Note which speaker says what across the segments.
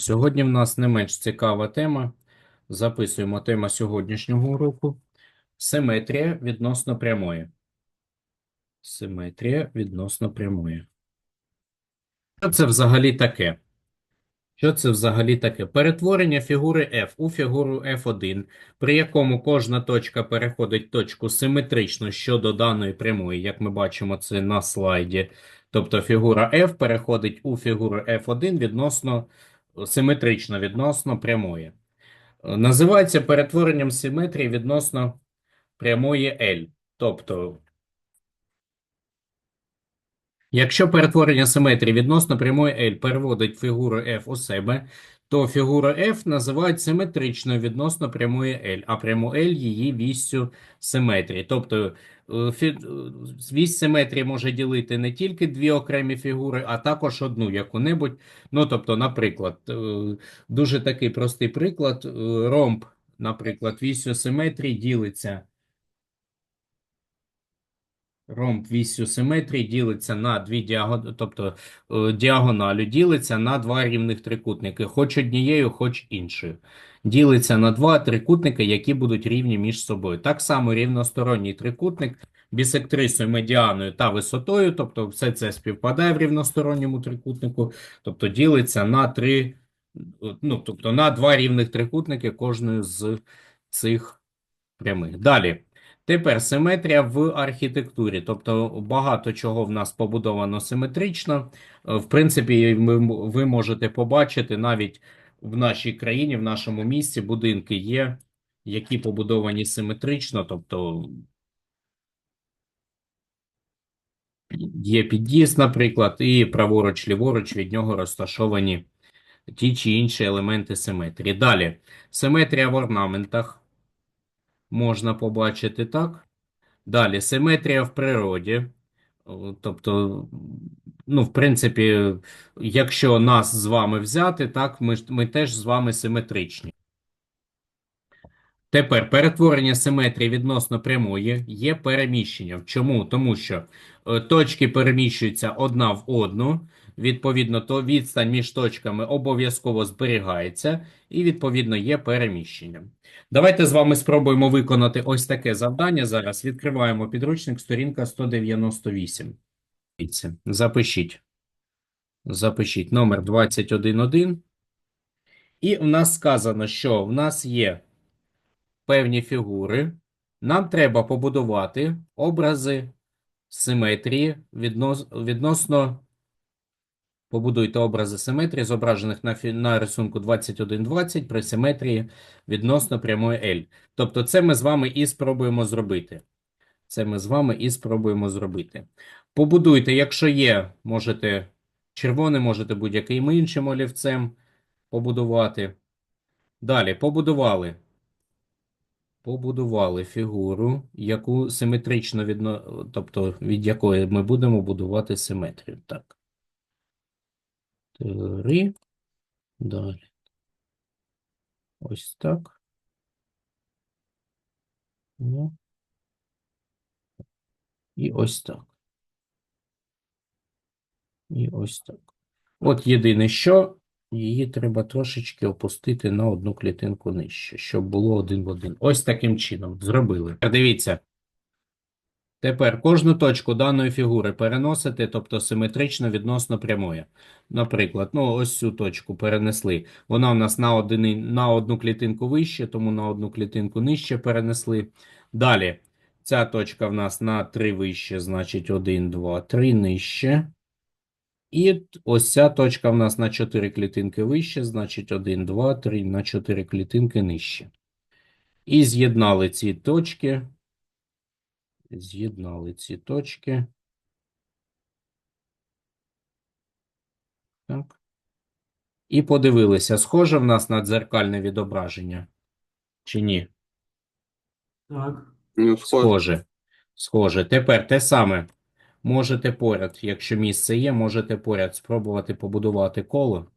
Speaker 1: Сьогодні в нас не менш цікава тема. Записуємо тема сьогоднішнього уроку. Симетрія відносно прямої. Симетрія відносно прямої. Що це взагалі таке? Що це взагалі таке? Перетворення фігури F у фігуру F1, при якому кожна точка переходить точку симетрично щодо даної прямої, як ми бачимо це на слайді. Тобто фігура F переходить у фігуру F1 відносно симетрично відносно прямої. Називається перетворенням симетрії відносно прямої L. Тобто, якщо перетворення симетрії відносно прямої L переводить фігуру F у себе, то фігуру F називають симетричною відносно прямої L, а пряму L її віссю симетрії. Тобто вісь симетрії може ділити не тільки дві окремі фігури, а також одну яку-небудь. Ну, тобто, наприклад, е, дуже такий простий приклад. е, Ромб, наприклад, віссю симетрії ділиться. Ромб віссю симетрії ділиться на дві діагоналі, тобто е, діагоналю ділиться на два рівних трикутники, хоч однією, хоч іншою. Ділиться на два трикутники, які будуть рівні між собою. Так само рівносторонній трикутник бісектрисою, медіаною та висотою, тобто все це співпадає в рівносторонньому трикутнику, тобто ділиться на три, ну, тобто на два рівних трикутники кожної з цих прямих. Далі. Тепер симетрія в архітектурі, тобто багато чого в нас побудовано симетрично. Е, В принципі, ви можете побачити навіть в нашій країні, в нашому місті будинки є, які побудовані симетрично, тобто є під'їзд, наприклад, і праворуч, ліворуч від нього розташовані ті чи інші елементи симетрії. Далі, симетрія в орнаментах можна побачити так. Далі, симетрія в природі. Тобто, ну, в принципі, якщо нас з вами взяти, так, ми, ми теж з вами симетричні. Тепер перетворення симетрії відносно прямої є переміщенням. Чому? Тому що е, точки переміщуються одна в одну, відповідно, то відстань між точками обов'язково зберігається, і, відповідно, є переміщенням. Давайте з вами спробуємо виконати ось таке завдання. Зараз відкриваємо підручник, сторінка 198. Запишіть. Запишіть номер 21.1. І в нас сказано, що в нас є певні фігури. Нам треба побудувати образи симетрії віднос, відносно. Побудуйте образи симетрії, зображених на, на рисунку 21.20 при симетрії відносно прямої L. Тобто, це ми з вами і спробуємо зробити. Це ми з вами і спробуємо зробити. Побудуйте, якщо є, можете червоним, можете будь-яким іншим олівцем побудувати. Далі, побудували. Побудували фігуру, яку симетрично відно... тобто від якої ми будемо будувати симетрію. Так. Три. Далі. Ось так. Ну. І ось так. І ось так. От єдине, що її треба трошечки опустити на одну клітинку нижче, щоб було один в один. Ось таким чином зробили. Дивіться. Тепер кожну точку даної фігури переносити, тобто симетрично відносно прямої. Наприклад, ну ось цю точку перенесли. Вона у нас на, один, на одну клітинку вище, тому на одну клітинку нижче перенесли. Далі, ця точка в нас на 3 вище, значить 1, 2, 3 нижче. І ось ця точка в нас на 4 клітинки вище, значить 1, 2, 3 на 4 клітинки нижче. І з'єднали ці точки. З'єднали ці точки. Так. І подивилися, схоже в нас на дзеркальне відображення чи ні?
Speaker 2: Так.
Speaker 3: Ну, схоже.
Speaker 1: Схоже. Схоже. Тепер те саме. Можете поряд, якщо місце є, можете поряд спробувати побудувати коло.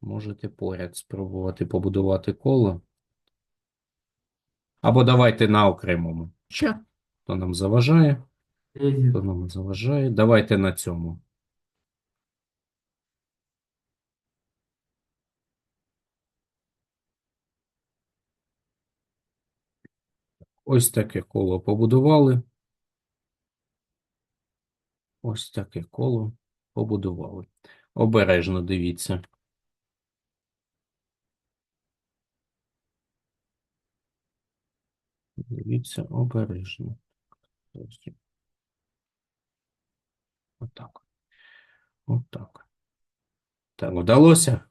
Speaker 1: Можете поряд спробувати побудувати коло. Або давайте на окремому. Що? Хто нам заважає? Хто нам заважає? Давайте на цьому. Ось таке коло побудували. Ось таке коло побудували. Обережно дивіться. Дивіться обережно. Отак. Отак. Так, вдалося?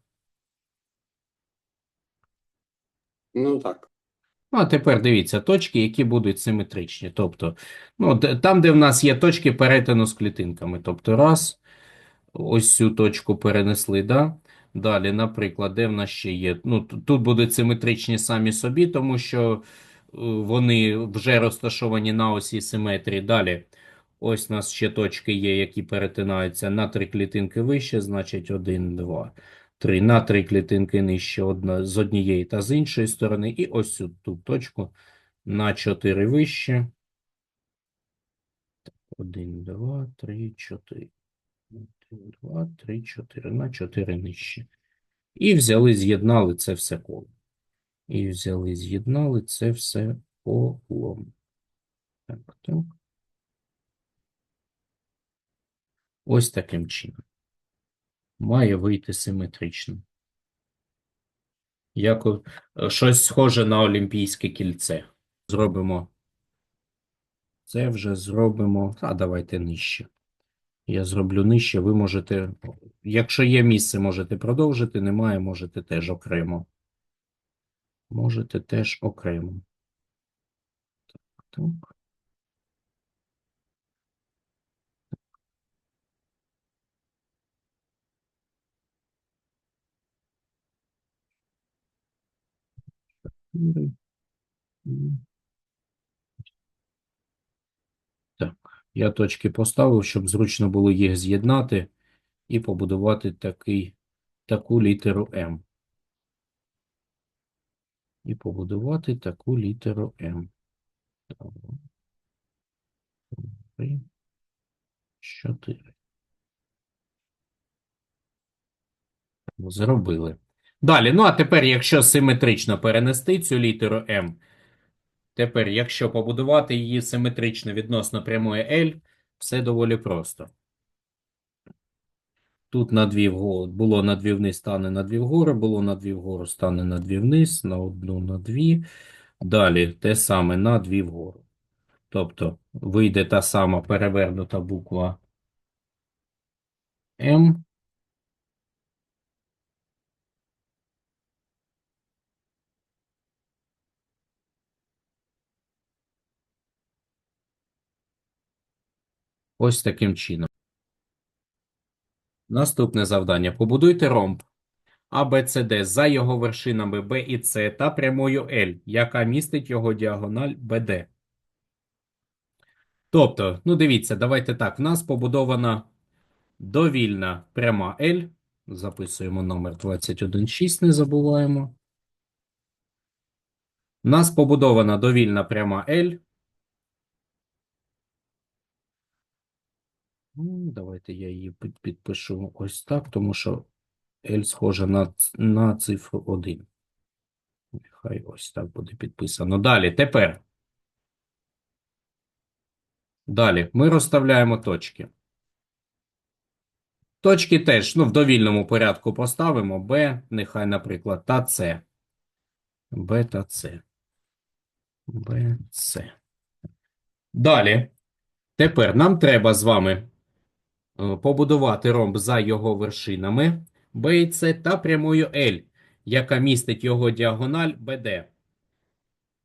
Speaker 3: Ну так.
Speaker 1: Ну, а тепер дивіться точки, які будуть симетричні. Тобто, ну, там, де в нас є точки перетину з клітинками. Тобто, раз, ось цю точку перенесли, да? Далі, наприклад, де в нас ще є? Ну, тут будуть симетричні самі собі, тому що е, вони вже розташовані на осі симетрії. Далі, ось у нас ще точки є, які перетинаються на три клітинки вище, значить 1, 2, 3. На три клітинки нижче одна, з однієї та з іншої сторони. І ось цю ту точку на 4 вище. 1, 2, 3, 4. 1, 2, 3, 4. На 4 нижче. І взяли, з'єднали це все коло. І взяли, з'єднали це все колом. Так, так. Ось таким чином. Має вийти симетрично. Як щось схоже на Олімпійське кільце. Зробимо. Це вже зробимо. А давайте нижче. Я зроблю нижче. Ви можете, якщо є місце, можете продовжити. Немає, можете теж окремо. Можете теж окремо. Так, так. Чотири. Так, я точки поставив, щоб зручно було їх з'єднати і побудувати такий, таку літеру М. І побудувати таку літеру М. Три, чотири. Зробили. Далі, ну а тепер, якщо симетрично перенести цю літеру М, тепер, якщо побудувати її симетрично відносно прямої L, все доволі просто. Тут на дві вгору, було на дві вниз, стане на дві вгору, було на дві вгору, стане на дві вниз, на одну, на дві. Далі те саме на дві вгору. Тобто вийде та сама перевернута буква М. Ось таким чином. Наступне завдання. Побудуйте ромб ABCD за його вершинами B і C та прямою L, яка містить його діагональ BD. Тобто, ну дивіться, давайте так. В нас побудована довільна пряма L. Записуємо номер 216, не забуваємо. У нас побудована довільна пряма L. Давайте я її підпишу ось так, тому що L схожа на, на цифру 1. Нехай ось так буде підписано. Далі, тепер. Далі ми розставляємо точки. Точки теж ну, в довільному порядку поставимо B, нехай, наприклад, та С. Б та С. Б, С. Далі. Тепер нам треба з вами побудувати ромб за його вершинами B і C та прямою L, яка містить його діагональ BD.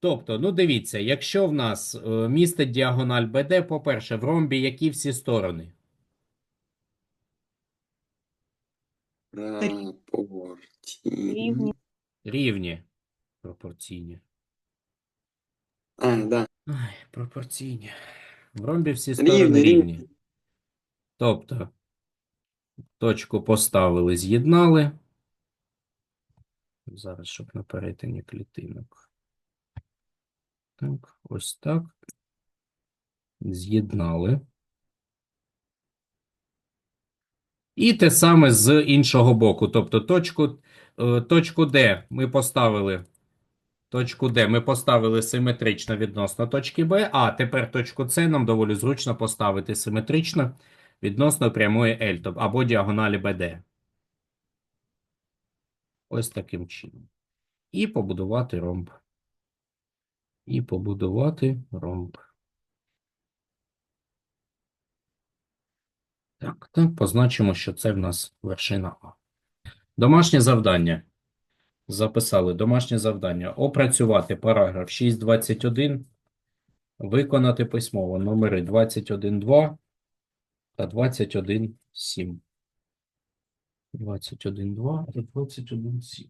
Speaker 1: Тобто, ну дивіться, якщо в нас е, містить діагональ BD, по-перше, в ромбі які всі сторони?
Speaker 4: Рівні.
Speaker 1: Рівні. Пропорційні.
Speaker 3: А, да.
Speaker 1: Ай, пропорційні. В ромбі всі сторони
Speaker 3: Рівні,
Speaker 1: рівні. Тобто, точку поставили, з'єднали. Зараз, щоб на перетині клітинок. Так, ось так. З'єднали. І те саме з іншого боку. Тобто точку, е, точку D ми поставили Точку Д ми поставили симетрично відносно точки Б, а тепер точку С нам доволі зручно поставити симетрично відносно прямої L, або діагоналі БД. Ось таким чином. І побудувати ромб. І побудувати ромб. Так, так, позначимо, що це в нас вершина А. Домашнє завдання. Записали домашнє завдання. Опрацювати параграф 6.21. Виконати письмово номери 21.2 та 21.7. 21.2 та 21.7.